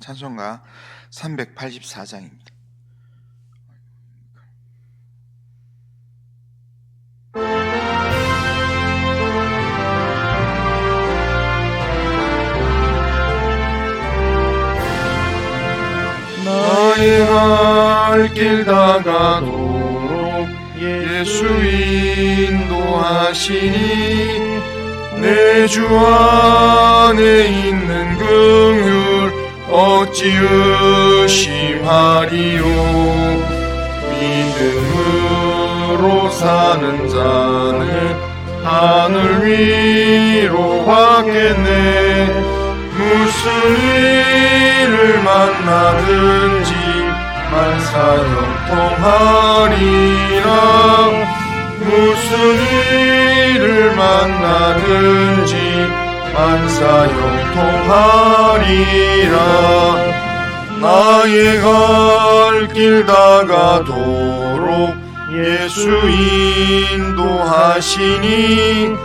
찬송가 384장입니다. 나의 갈길 다가도록 예수 인도하시니 내 주 안에 있는 긍휼 어찌 의심하리요? 믿음으로 사는 자는 하늘 위로 가겠네. 무슨 일을 만나든지 만사형통하리라. 무슨 일을 만나든지 만사형통하리라. 나의 갈 길 다가도록 예수 인도하시니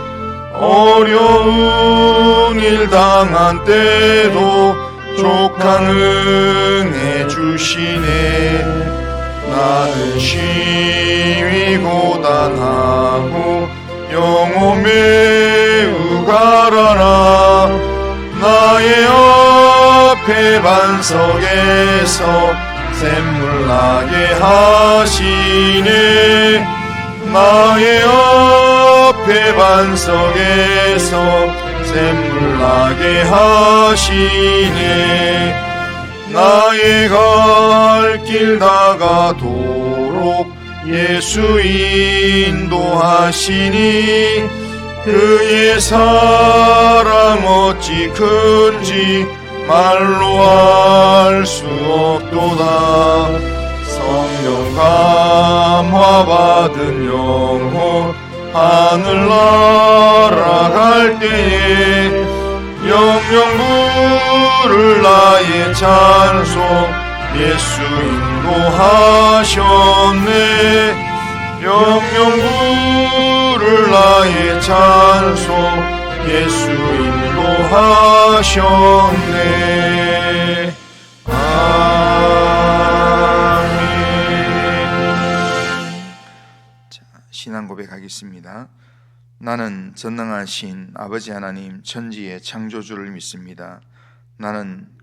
어려운 일 당한 때도 족한 은혜 주시네. 나는 시위 고단하고 영호 매우 가라라 나의 앞에 반석에서 샘물 나게 하시네 나의 앞에 반석에서 샘물 나게 하시네 나의 갈 길 다가도록 예수 인도하시니 그의 사랑 어찌 큰지 말로 알 수 없도다. 성령 감화 받은 영혼 하늘 날아갈 때에 영영 부를 나의 찬송 예수 인도하셨네 영영 부를 나의 찬송 예수 인도하셨네 아멘 자, 신앙 고백하겠습니다. 나는 전능하신 아버지 하나님 천지의 창조주를 믿습니다. 나는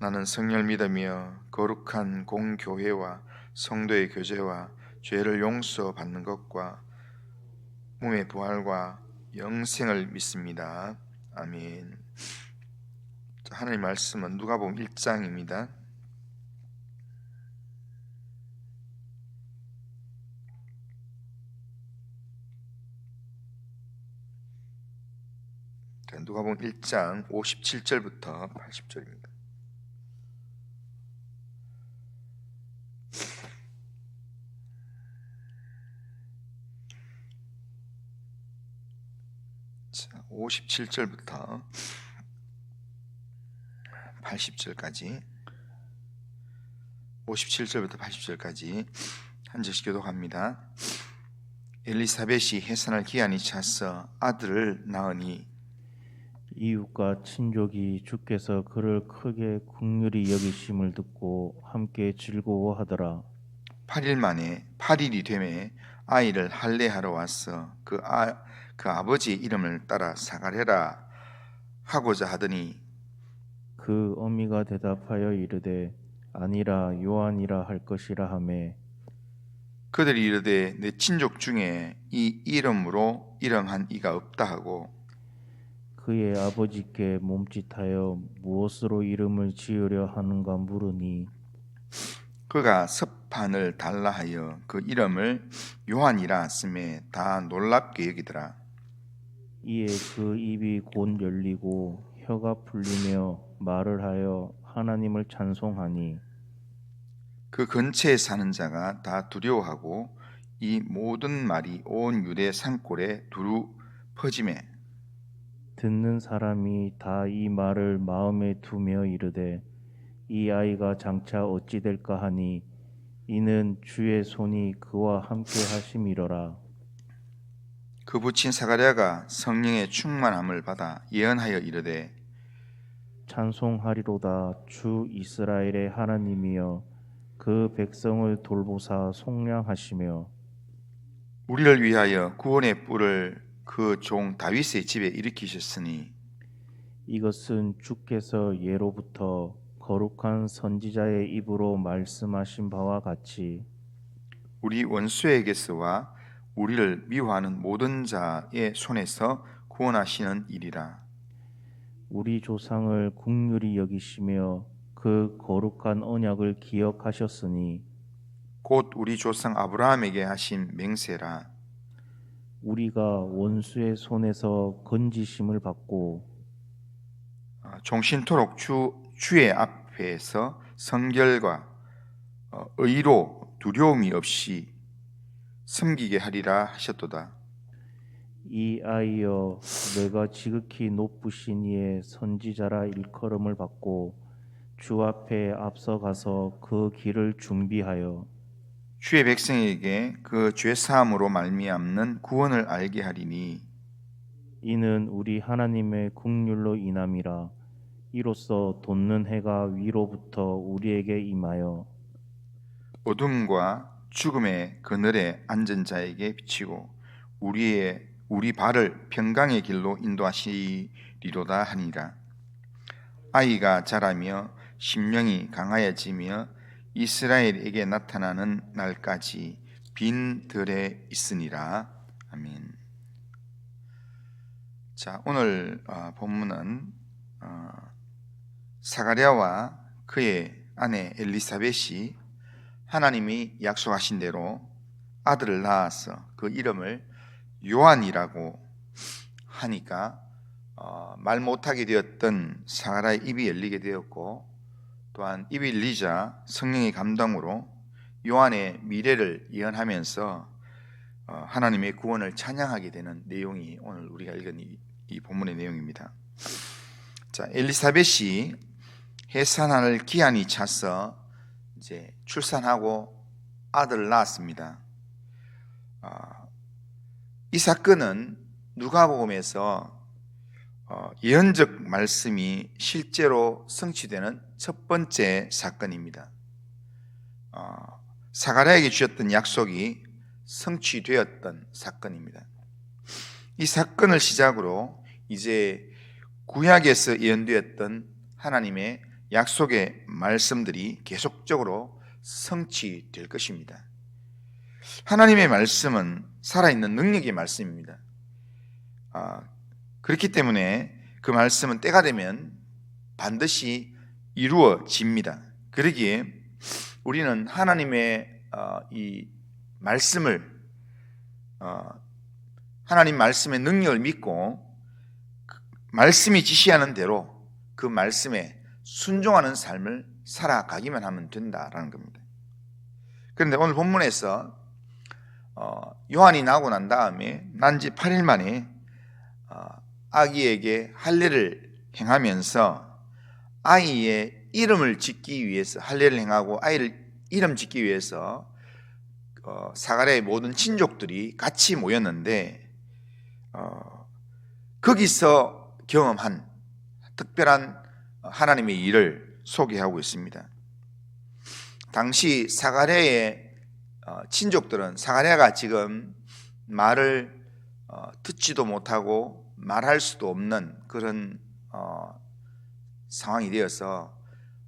나는 성령 믿으며 거룩한 공교회와 성도의 교제와 죄를 용서받는 것과 몸의 부활과 영생을 믿습니다. 아멘. 자, 하나님 말씀은 누가복음 1장입니다. 자, 누가복음 1장 57절부터 80절입니다. 자, 57절부터 80절까지 57절부터 80절까지 한 절씩 교독합니다. 엘리사벳이 해산할 기한이 차서 아들을 낳으니 이웃과 친족이 주께서 그를 크게 국률이 여기심을 듣고 함께 즐거워하더라. 8일 만에 8일이 되매 아이를 할례하러 왔어 그, 아, 그 아버지의 이름을 따라 사가랴라 하고자 하더니 그 어미가 대답하여 이르되 아니라 요한이라 할 것이라 하매. 그들이 이르되 내 친족 중에 이 이름으로 이름한 이가 없다 하고 그의 아버지께 몸짓하여 무엇으로 이름을 지으려 하는가 물으니? 그가 석판을 달라 하여 그 이름을 요한이라 쓰매 다 놀랍게 여기더라 이에 그 입이 곧 열리고 혀가 풀리며 말을 하여 하나님을 찬송하니 그 근처에 사는 자가 다 두려워하고 이 모든 말이 온 유대 산골에 두루 퍼짐에 듣는 사람이 다 이 말을 마음에 두며 이르되 이 아이가 장차 어찌 될까 하니? 이는 주의 손이 그와 함께 하심이로라 그 부친 사가랴가 성령의 충만함을 받아 예언하여 이르되 찬송하리로다 주 이스라엘의 하나님이여. 그 백성을 돌보사 속량하시며 우리를 위하여 구원의 뿔을 그 종 다윗의 집에 일으키셨으니 이것은 주께서 예로부터 거룩한 선지자의 입으로 말씀하신 바와 같이 우리 원수에게서와 우리를 미워하는 모든 자의 손에서 구원하시는 일이라. 우리 조상을 국률이 여기시며 그 거룩한 언약을 기억하셨으니 곧 우리 조상 아브라함에게 하신 맹세라. 우리가 원수의 손에서 건지심을 받고 어, 종신토록 주 주의 앞에서 성결과 어, 의로 두려움이 없이 섬기게 하리라 하셨도다. 이 아이여 내가 지극히 높으신 이의 선지자라 일컬음을 받고 주 앞에 앞서가서 그 길을 준비하여 주의 백성에게 그 죄 사함으로 말미암는 구원을 알게 하리니 이는 우리 하나님의 국률로 인함이라 이로써 돋는 해가 위로부터 우리에게 임하여 어둠과 죽음의 그늘에 앉은 자에게 비치고 우리의 우리 발을 평강의 길로 인도하시리로다 하니라. 아이가 자라며 심령이 강하여지며 이스라엘에게 나타나는 날까지 빈 들에 있으니라. 아멘. 자, 오늘 어, 본문은 어, 사가랴와 그의 아내 엘리사벳이 하나님이 약속하신 대로 아들을 낳아서 그 이름을 요한이라고 하니까 어, 말 못하게 되었던 사가라의 입이 열리게 되었고 또한 입이 열리자 성령의 감동으로 요한의 미래를 예언하면서 어, 하나님의 구원을 찬양하게 되는 내용이 오늘 우리가 읽은 이, 이 본문의 내용입니다. 자 엘리사벳이 해산할 기한이 차서 이제 출산하고 아들을 낳았습니다. 아, 이 사건은 누가복음에서 어, 예언적 말씀이 실제로 성취되는 첫 번째 사건입니다. 어, 사가랴에게 주셨던 약속이 성취되었던 사건입니다. 이 사건을 시작으로 이제 구약에서 예언되었던 하나님의 약속의 말씀들이 계속적으로 성취될 것입니다. 하나님의 말씀은 살아있는 능력의 말씀입니다. 아, 그렇기 때문에 그 말씀은 때가 되면 반드시 이루어집니다. 그러기에 우리는 하나님의 어, 이 말씀을 어, 하나님 말씀의 능력을 믿고 그 말씀이 지시하는 대로 그 말씀에 순종하는 삶을 살아가기만 하면 된다라는 겁니다. 그런데 오늘 본문에서 어, 요한이 나고 난 다음에 난지 8일 만에 어, 아기에게 할례를 행하면서 아이의 이름을 짓기 위해서 할례를 행하고 아이를 이름 짓기 위해서 어, 사가랴의 모든 친족들이 같이 모였는데 어, 거기서 경험한 특별한 하나님의 일을 소개하고 있습니다. 당시 사가랴의 어, 친족들은 사가랴가 지금 말을 어, 듣지도 못하고 말할 수도 없는 그런 어, 상황이 되어서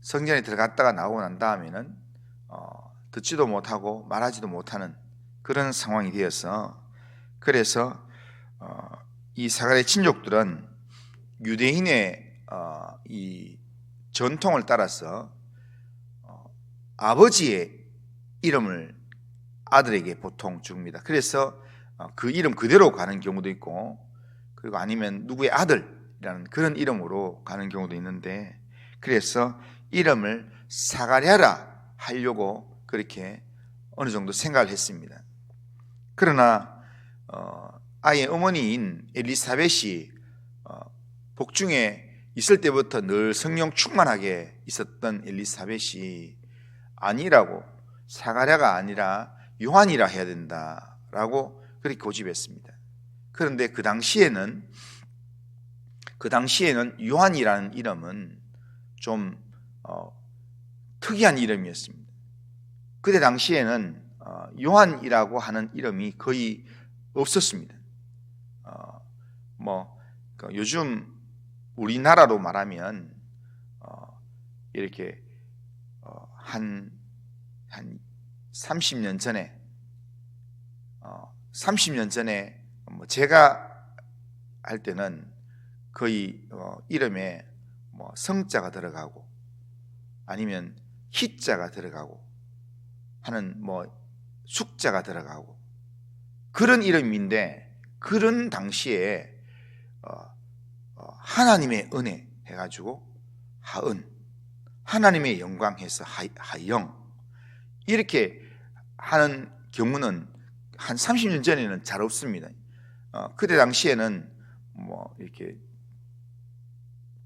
성전에 들어갔다가 나오고 난 다음에는 듣지도 못하고 말하지도 못하는 그런 상황이 되어서 그래서 이 사가랴 친족들은 유대인의 이 전통을 따라서 아버지의 이름을 아들에게 보통 줍니다. 그래서 그 이름 그대로 가는 경우도 있고, 그리고 아니면 누구의 아들이라는 그런 이름으로 가는 경우도 있는데, 그래서 이름을 사가랴라 하려고 그렇게 어느 정도 생각을 했습니다. 그러나 어, 아이의 어머니인 엘리사벳이 어, 복중에 있을 때부터 늘 성령 충만하게 있었던 엘리사벳이 아니라고 사가랴가 아니라 요한이라 해야 된다라고 그렇게 고집했습니다. 그런데 그 당시에는 그 당시에는 요한이라는 이름은 좀 어, 특이한 이름이었습니다. 그때 당시에는 어, 요한이라고 하는 이름이 거의 없었습니다. 어, 뭐그 요즘 우리나라로 말하면 어, 이렇게 어, 한, 한 30년 전에 어, 30년 전에 뭐 제가 할 때는 거의 어, 이름에 뭐 성자가 들어가고 아니면 희자가 들어가고 하는 뭐 숙자가 들어가고 그런 이름인데 그런 당시에 어, 어, 하나님의 은혜 해가지고 하은 하나님의 영광 해서 하, 하영 이렇게 하는 경우는 한 30년 전에는 잘 없습니다. 어, 그때 당시에는 뭐 이렇게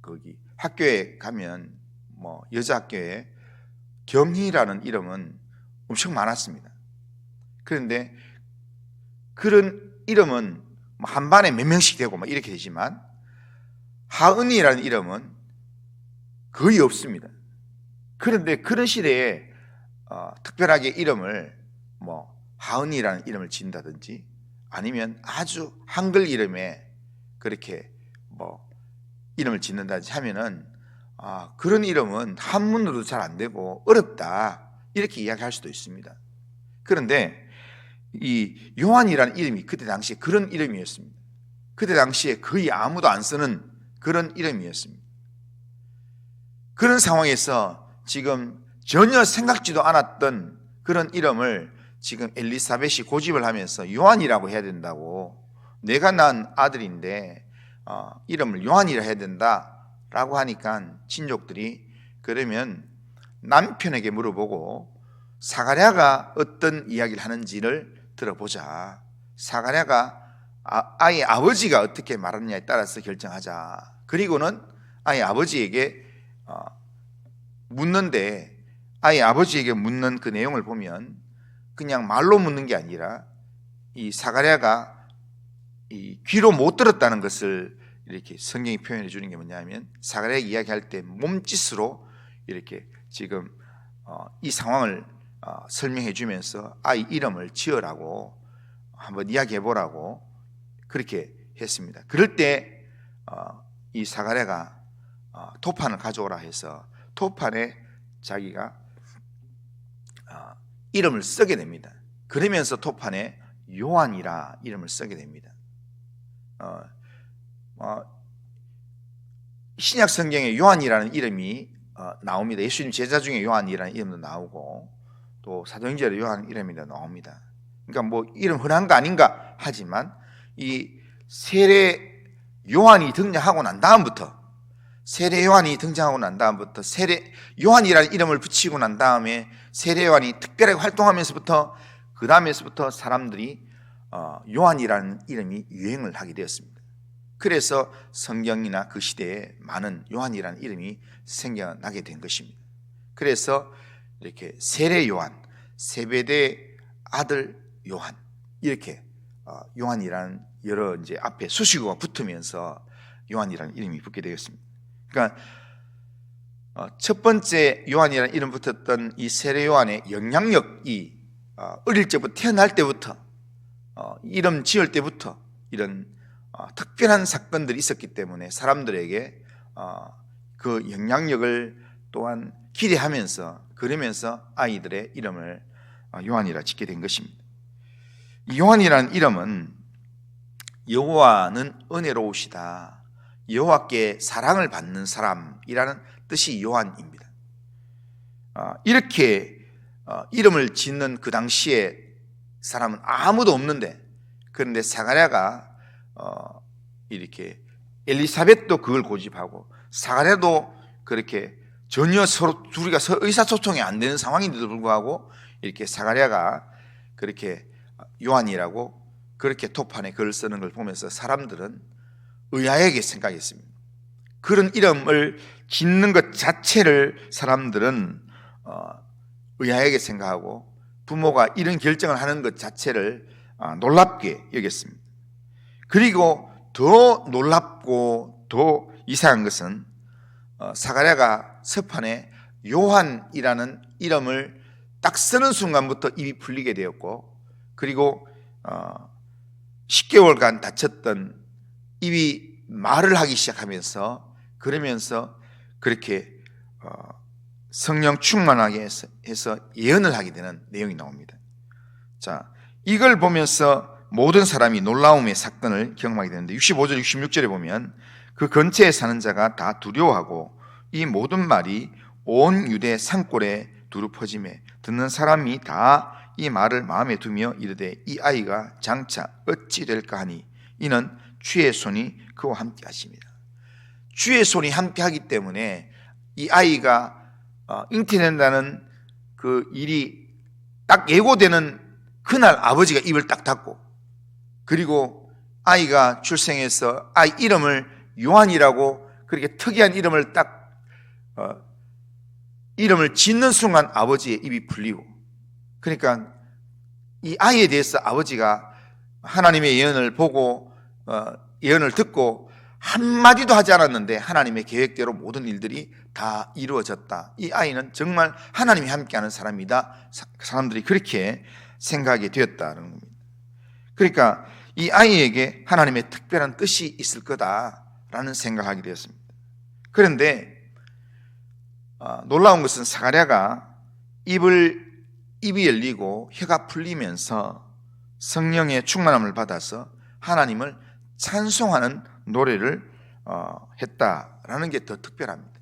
거기 학교에 가면 뭐 여자 학교에 경희라는 이름은 엄청 많았습니다. 그런데 그런 이름은 뭐한 반에 몇 명씩 되고 막 이렇게 되지만 하은이라는 이름은 거의 없습니다. 그런데 그런 시대에 어, 특별하게 이름을 뭐 하은이라는 이름을 지은다든지 아니면 아주 한글 이름에 그렇게 뭐 이름을 짓는다든지 하면은 아, 그런 이름은 한문으로도 잘 안 되고 어렵다 이렇게 이야기할 수도 있습니다. 그런데 이 요한이라는 이름이 그때 당시에 그런 이름이었습니다. 그때 당시에 거의 아무도 안 쓰는 그런 이름이었습니다. 그런 상황에서 지금 전혀 생각지도 않았던 그런 이름을 지금 엘리사벳이 고집을 하면서 요한이라고 해야 된다고 내가 낳은 아들인데 어, 이름을 요한이라 해야 된다라고 하니까 친족들이 그러면 남편에게 물어보고 사가랴가 어떤 이야기를 하는지를 들어보자. 사가랴가 아, 아이 아버지가 어떻게 말하느냐에 따라서 결정하자. 그리고는 아이 아버지에게 어, 묻는데 아이 아버지에게 묻는 그 내용을 보면 그냥 말로 묻는 게 아니라 이 사가랴가 이 귀로 못 들었다는 것을 이렇게 성경이 표현해 주는 게 뭐냐면 사가랴 이야기할 때 몸짓으로 이렇게 지금 어, 이 상황을 어, 설명해 주면서 아이 이름을 지으라고 한번 이야기해 보라고 그렇게 했습니다. 그럴 때 이 사가랴가 어, 토판을 가져오라 해서 토판에 자기가 어, 이름을 쓰게 됩니다. 그러면서 토판에 요한이라 이름을 쓰게 됩니다. 어, 어, 신약 성경에 요한이라는 이름이 어, 나옵니다. 예수님 제자 중에 요한이라는 이름도 나오고 또 사도행전에 요한 이름이 나옵니다. 그러니까 뭐 이름 흔한 거 아닌가 하지만 이 세례 요한이 등장하고 난 다음부터 세례 요한이 등장하고 난 다음부터 세례 요한이라는 이름을 붙이고 난 다음에 세례 요한이 특별하게 활동하면서부터 그 다음에서부터 사람들이 어, 요한이라는 이름이 유행을 하게 되었습니다. 그래서 성경이나 그 시대에 많은 요한이라는 이름이 생겨나게 된 것입니다. 그래서 이렇게 세례 요한, 세베대 아들 요한 이렇게 어, 요한이라는 여러 이제 앞에 수식어가 붙으면서 요한이라는 이름이 붙게 되었습니다. 그러니까 어, 첫 번째 요한이라는 이름 붙었던 이 세례 요한의 영향력이 어, 어릴 때부터 태어날 때부터 어, 이름 지을 때부터 이런 어, 특별한 사건들이 있었기 때문에 사람들에게 어, 그 영향력을 또한 기대하면서 그러면서 아이들의 이름을 어, 요한이라 짓게 된 것입니다. 이 요한이라는 이름은 여호와는 은혜로우시다. 여호와께 사랑을 받는 사람이라는 뜻이 요한입니다. 어, 이렇게 어, 이름을 짓는 그 당시에 사람은 아무도 없는데 그런데 사가랴가 어, 이렇게 엘리사벳도 그걸 고집하고 사가랴도 그렇게 전혀 서로 둘이가 서- 의사소통이 안 되는 상황인데도 불구하고 이렇게 사가랴가 그렇게 요한이라고 그렇게 도판에 글을 쓰는 걸 보면서 사람들은 의아하게 생각했습니다. 그런 이름을 짓는 것 자체를 사람들은 어, 의아하게 생각하고 부모가 이런 결정을 하는 것 자체를 아, 놀랍게 여겼습니다. 그리고 더 놀랍고 더 이상한 것은 어, 사가랴가 서판에 요한이라는 이름을 딱 쓰는 순간부터 입이 풀리게 되었고 그리고 어, 10개월간 다쳤던 입이 말을 하기 시작하면서 그러면서 그렇게 어, 성령 충만하게 해서, 예언을 하게 되는 내용이 나옵니다. 자, 이걸 보면서 모든 사람이 놀라움의 사건을 경험하게 되는데 65절, 66절에 보면 그 근처에 사는 자가 다 두려워하고 이 모든 말이 온 유대 산골에 두루 퍼짐에 듣는 사람이 다 이 말을 마음에 두며 이르되 이 아이가 장차 어찌 될까 하니 이는 주의 손이 그와 함께 하십니다. 주의 손이 함께 하기 때문에 이 아이가 어, 잉태된다는 그 일이 딱 예고되는 그날 아버지가 입을 딱 닫고 그리고 아이가 출생해서 아이 이름을 요한이라고 그렇게 특이한 이름을 딱 어, 이름을 짓는 순간 아버지의 입이 풀리고 그러니까 이 아이에 대해서 아버지가 하나님의 예언을 보고 어, 예언을 듣고 한마디도 하지 않았는데 하나님의 계획대로 모든 일들이 다 이루어졌다. 이 아이는 정말 하나님이 함께하는 사람이다. 사- 사람들이 그렇게 생각이 되었다는 겁니다. 그러니까 이 아이에게 하나님의 특별한 뜻이 있을 거다라는 생각하게 되었습니다. 그런데 어, 놀라운 것은 사가랴가 입을 입이 열리고 혀가 풀리면서 성령의 충만함을 받아서 하나님을 찬송하는 노래를 어, 했다라는 게 더 특별합니다.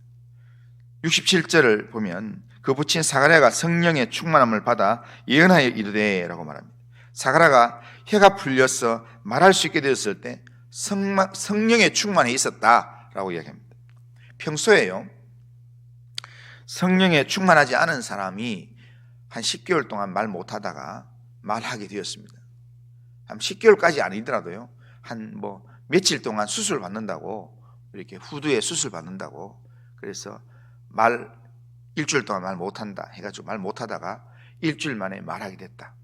67절을 보면 그 붙인 사가랴가 성령의 충만함을 받아 예언하여 이르되라고 말합니다. 사가랴가 혀가 풀려서 말할 수 있게 되었을 때 성마, 성령의 충만에 있었다라고 이야기합니다. 평소에요 성령에 충만하지 않은 사람이 한 10개월 동안 말 못하다가 말하게 되었습니다. 한 10개월까지 아니더라도요. 한 뭐 며칠 동안 수술 받는다고 이렇게 후두에 수술 받는다고 그래서 말 일주일 동안 말 못한다 해가지고 말 못하다가 일주일 만에 말하게 됐다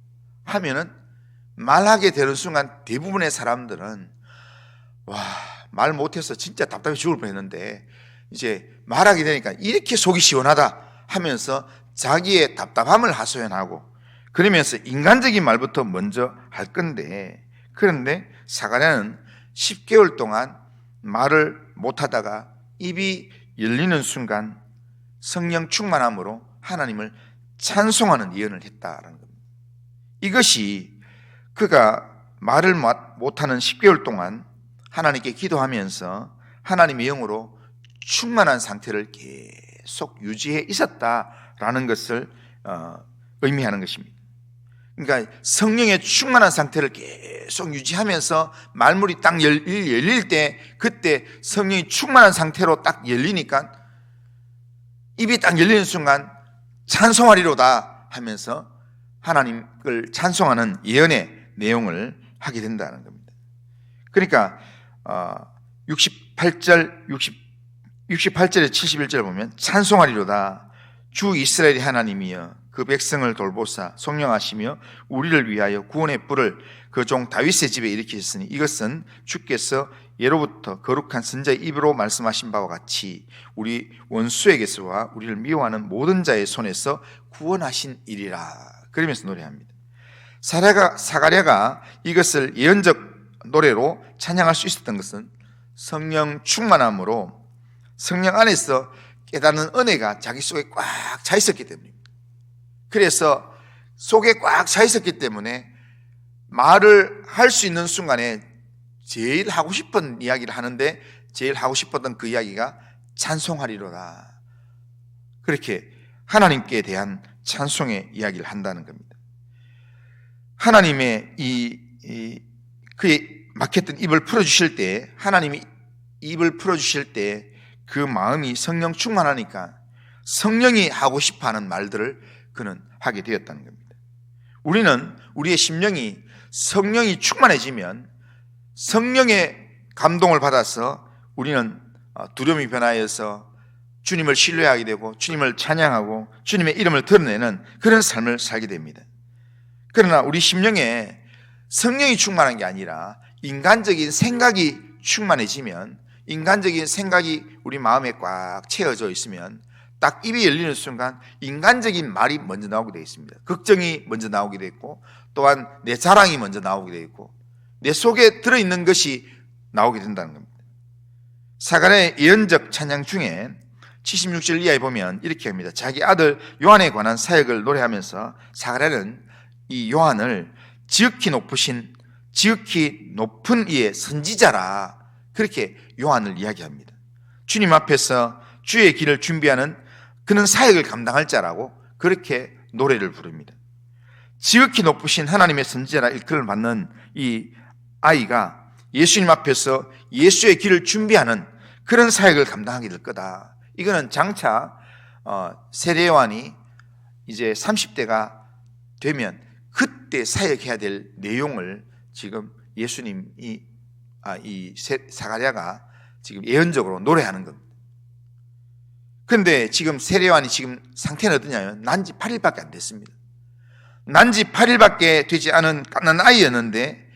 하면은 말하게 되는 순간 대부분의 사람들은 와 말 못해서 진짜 답답해 죽을 뻔했는데 이제 말하게 되니까 이렇게 속이 시원하다 하면서 자기의 답답함을 하소연하고 그러면서 인간적인 말부터 먼저 할 건데 그런데 사가랴는 10개월 동안 말을 못하다가 입이 열리는 순간 성령 충만함으로 하나님을 찬송하는 예언을 했다라는 겁니다. 이것이 그가 말을 못하는 10개월 동안 하나님께 기도하면서 하나님의 영으로 충만한 상태를 계속 유지해 있었다 라는 것을 어, 의미하는 것입니다. 그러니까 성령의 충만한 상태를 계속 유지하면서 말문이 딱 열- 열릴 때 그때 성령이 충만한 상태로 딱 열리니까 입이 딱 열리는 순간 찬송하리로다 하면서 하나님을 찬송하는 예언의 내용을 하게 된다는 겁니다. 그러니까 어, 68절 60 68절에 71절을 보면 찬송하리로다 주 이스라엘의 하나님이여 그 백성을 돌보사 성령하시며 우리를 위하여 구원의 뿔을 그 종 다윗의 집에 일으키셨으니 이것은 주께서 예로부터 거룩한 선자의 입으로 말씀하신 바와 같이 우리 원수에게서와 우리를 미워하는 모든 자의 손에서 구원하신 일이라 그러면서 노래합니다. 사랴가 사가랴가 이것을 예언적 노래로 찬양할 수 있었던 것은 성령 충만함으로 성령 안에서 깨닫는 은혜가 자기 속에 꽉 차 있었기 때문입니다. 그래서 속에 꽉 차 있었기 때문에 말을 할 수 있는 순간에 제일 하고 싶은 이야기를 하는데 제일 하고 싶었던 그 이야기가 찬송하리로다. 그렇게 하나님께 대한 찬송의 이야기를 한다는 겁니다. 하나님의 이, 이 그의 막혔던 입을 풀어주실 때 하나님이 입을 풀어주실 때 그 마음이 성령 충만하니까 성령이 하고 싶어 하는 말들을 그는 하게 되었다는 겁니다. 우리는 우리의 심령이 성령이 충만해지면 성령의 감동을 받아서 우리는 어, 두려움이 변하여서 주님을 신뢰하게 되고 주님을 찬양하고 주님의 이름을 드러내는 그런 삶을 살게 됩니다. 그러나 우리 심령에 성령이 충만한 게 아니라 인간적인 생각이 충만해지면 인간적인 생각이 우리 마음에 꽉 채워져 있으면 딱 입이 열리는 순간 인간적인 말이 먼저 나오게 되어 있습니다. 걱정이 먼저 나오게 되어 있고 또한 내 자랑이 먼저 나오게 되어 있고 내 속에 들어있는 것이 나오게 된다는 겁니다. 사간의 예언적 찬양 중에 76절 이하에 보면 이렇게 합니다. 자기 아들 요한에 관한 사역을 노래하면서 사가랴는 이 요한을 지극히 높으신 지극히 높은 이의 선지자라 그렇게 요한을 이야기합니다. 주님 앞에서 주의 길을 준비하는 그는 사역을 감당할 자라고 그렇게 노래를 부릅니다. 지극히 높으신 하나님의 선지자라 일컬을 받는 이 아이가 예수님 앞에서 예수의 길을 준비하는 그런 사역을 감당하게 될 거다. 이거는 장차 어, 세례요한이 이제 30대가 되면 그때 사역해야 될 내용을 지금 예수님이 아, 이 세- 사가랴가 지금 예언적으로 노래하는 겁니다. 그런데 지금 세례요한이 지금 상태는 어떠냐면 난지 8일밖에 안 됐습니다. 난지 8일밖에 되지 않은 갓난 아이였는데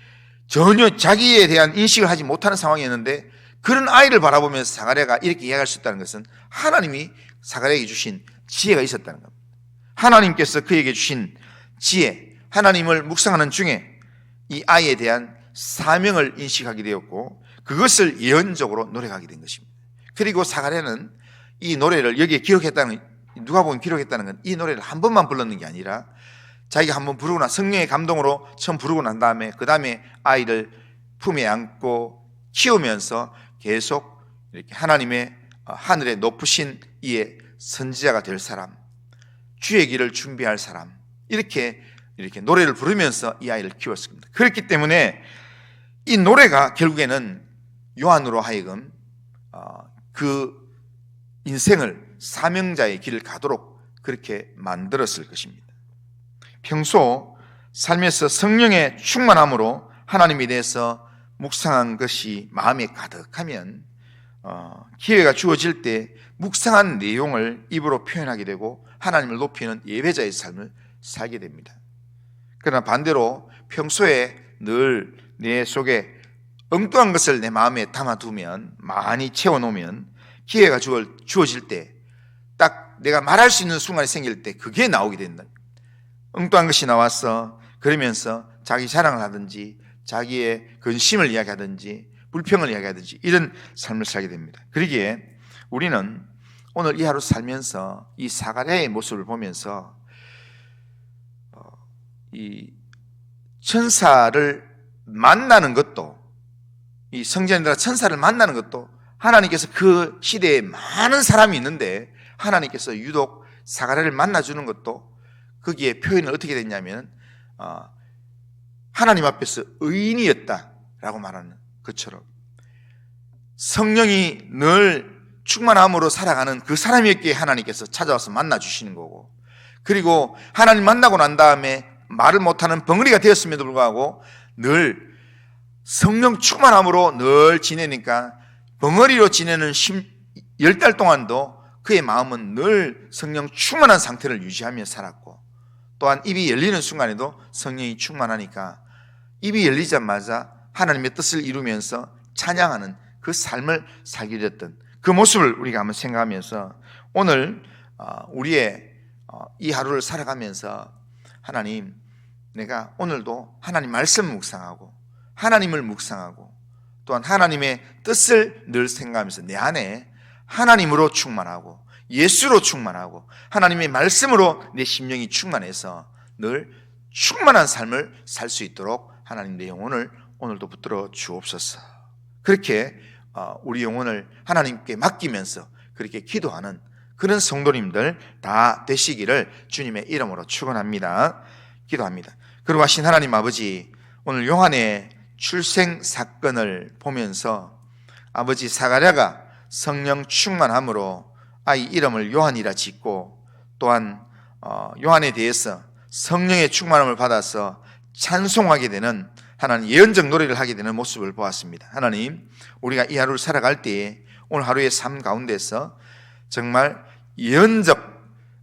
전혀 자기에 대한 인식을 하지 못하는 상황이었는데 그런 아이를 바라보면서 사가랴가 이렇게 이야기할 수 있다는 것은 하나님이 사가랴에게 주신 지혜가 있었다는 겁니다. 하나님께서 그에게 주신 지혜, 하나님을 묵상하는 중에 이 아이에 대한 사명을 인식하게 되었고 그것을 예언적으로 노래하게 된 것입니다. 그리고 사가랴는 이 노래를 여기에 기록했다는 누가 보면 기록했다는 건 이 노래를 한 번만 불렀는 게 아니라 자기가 한 번 부르고 나 성령의 감동으로 처음 부르고 난 다음에 그 다음에 아이를 품에 안고 키우면서 계속 이렇게 하나님의 어, 하늘에 높으신 이의 선지자가 될 사람, 주의 길을 준비할 사람 이렇게 이렇게 노래를 부르면서 이 아이를 키웠습니다. 그렇기 때문에 이 노래가 결국에는 요한으로 하여금 어, 그 인생을 사명자의 길을 가도록 그렇게 만들었을 것입니다. 평소 삶에서 성령의 충만함으로 하나님에 대해서 묵상한 것이 마음에 가득하면 어, 기회가 주어질 때 묵상한 내용을 입으로 표현하게 되고 하나님을 높이는 예배자의 삶을 살게 됩니다. 그러나 반대로 평소에 늘 내 속에 엉뚱한 것을 내 마음에 담아두면 많이 채워놓으면 기회가 주어- 주어질 때 딱 내가 말할 수 있는 순간이 생길 때 그게 나오게 된다. 엉뚱한 것이 나와서 그러면서 자기 자랑을 하든지 자기의 근심을 이야기하든지 불평을 이야기하든지 이런 삶을 살게 됩니다. 그러기에 우리는 오늘 이 하루 살면서 이 사가랴의 모습을 보면서 어, 이 천사를 만나는 것도 이 성전에다가 천사를 만나는 것도 하나님께서 그 시대에 많은 사람이 있는데 하나님께서 유독 사가랴를 만나주는 것도 거기에 표현을 어떻게 됐냐면 어, 하나님 앞에서 의인이었다라고 말하는 것처럼 성령이 늘 충만함으로 살아가는 그 사람에게 하나님께서 찾아와서 만나 주시는 거고 그리고 하나님 만나고 난 다음에 말을 못하는 벙어리가 되었음에도 불구하고 늘 성령 충만함으로 늘 지내니까 벙어리로 지내는 열달 동안도 그의 마음은 늘 성령 충만한 상태를 유지하며 살았고 또한 입이 열리는 순간에도 성령이 충만하니까 입이 열리자마자 하나님의 뜻을 이루면서 찬양하는 그 삶을 살게 됐던 그 모습을 우리가 한번 생각하면서 오늘 어, 우리의 어, 이 하루를 살아가면서 하나님 내가 오늘도 하나님 말씀 묵상하고 하나님을 묵상하고 또한 하나님의 뜻을 늘 생각하면서 내 안에 하나님으로 충만하고 예수로 충만하고 하나님의 말씀으로 내 심령이 충만해서 늘 충만한 삶을 살 수 있도록 하나님 내 영혼을 오늘도 붙들어 주옵소서. 그렇게 어, 우리 영혼을 하나님께 맡기면서 그렇게 기도하는 그런 성도님들 다 되시기를 주님의 이름으로 축원합니다. 기도합니다. 그리고 하신 하나님 아버지 오늘 요한의 출생 사건을 보면서 아버지 사가랴가 성령 충만함으로 아이 이름을 요한이라 짓고 또한 어, 요한에 대해서 성령의 충만함을 받아서 찬송하게 되는 하나님 예언적 노래를 하게 되는 모습을 보았습니다. 하나님, 우리가 이 하루를 살아갈 때에 오늘 하루의 삶 가운데서 정말 예언적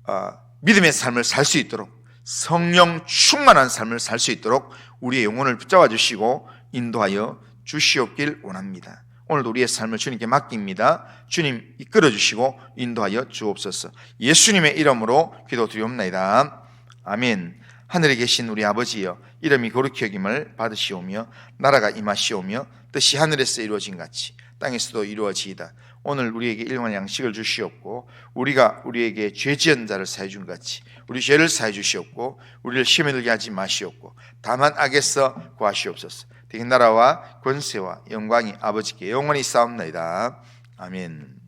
어, 믿음의 삶을 살 수 있도록 성령 충만한 삶을 살 수 있도록 우리의 영혼을 붙잡아 주시고 인도하여 주시옵길 원합니다. 오늘도 우리의 삶을 주님께 맡깁니다. 주님 이끌어 주시고 인도하여 주옵소서. 예수님의 이름으로 기도드리옵나이다. 아멘. 하늘에 계신 우리 아버지여 이름이 거룩히 여김을 받으시오며 나라가 임하시오며 뜻이 하늘에서 이루어진 같이 땅에서도 이루어지이다. 오늘 우리에게 일용할 양식을 주시옵고 우리가 우리에게 죄 지은 자를 사해 준 같이 우리 죄를 사해 주시옵고 우리를 시험에 들게 하지 마시옵고 다만 악에서 구하시옵소서. 되게 나라와 권세와 영광이 아버지께 영원히 싸움나이다. 아멘.